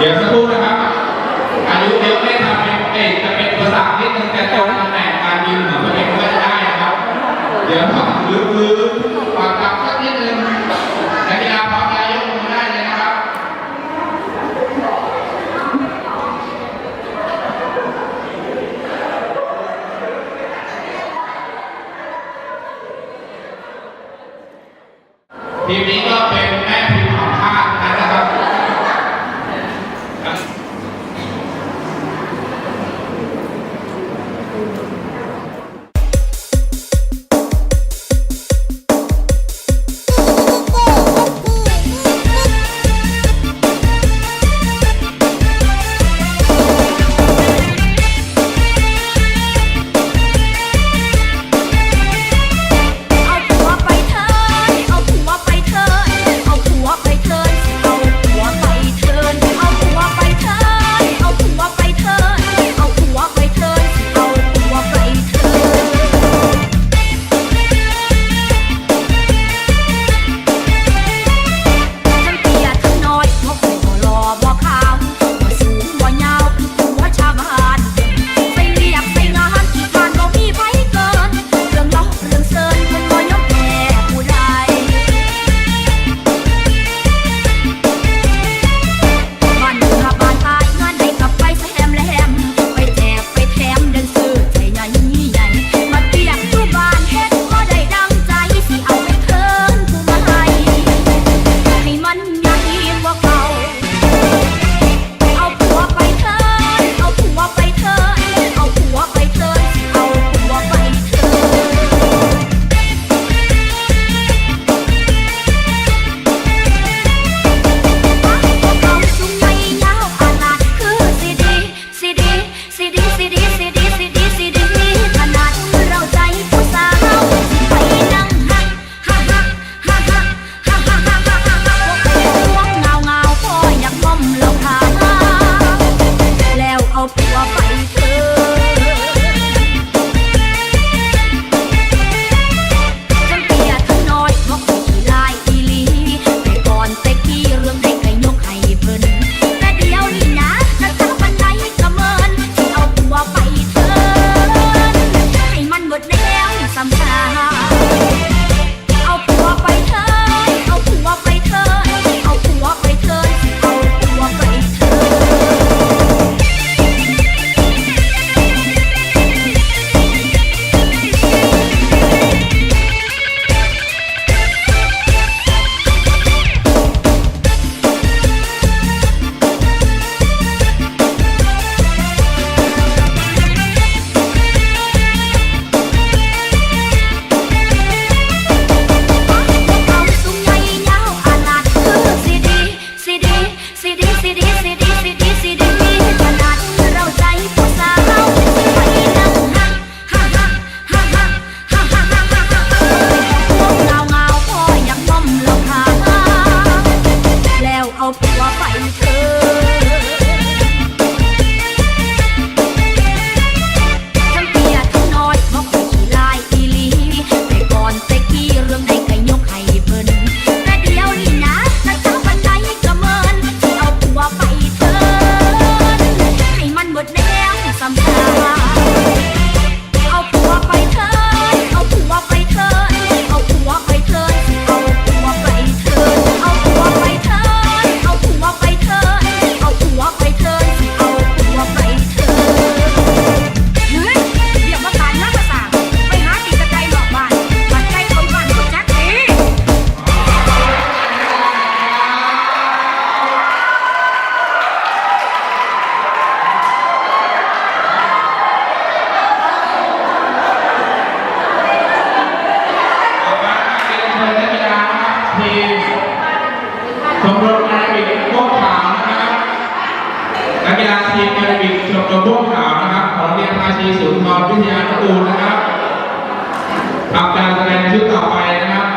เดี๋ยวสักครู่นะครับ อายุเยอะไม่ทำเอ๊จะเป็นภาษาที่ตั้งแต่การตำแหน่งการยืนหรืองตัวเองก็จะได้นะครับ เดี๋ยวลืมๆปากกับสักนิดนึงนักกีฬาพร้อมแล้วยกมือได้เลยนะครับ ทีมนี้ก็เป็นแม่ทีม CD, CD, CD. ชมรมนอร์บิกโค้ขาวนะครับนักกีฬาทีมแอร์บิกบมรมโค้ขาวนะครับ ของเรียนภาชีสูนย์ทรวิทยานุกูลนะครับทำการแสดงชุดต่อไปนะครับ